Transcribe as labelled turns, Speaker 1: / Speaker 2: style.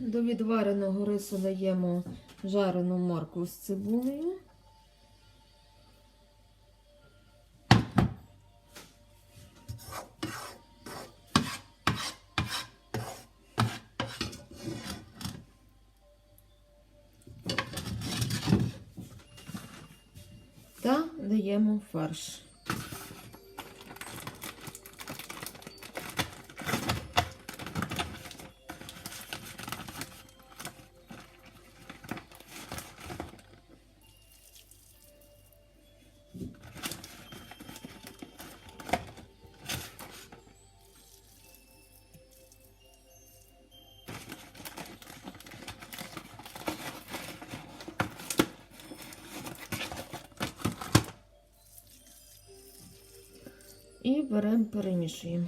Speaker 1: До відвареного рису даємо жарену моркву з цибулею. Та даємо фарш. І беремо, перемішуємо.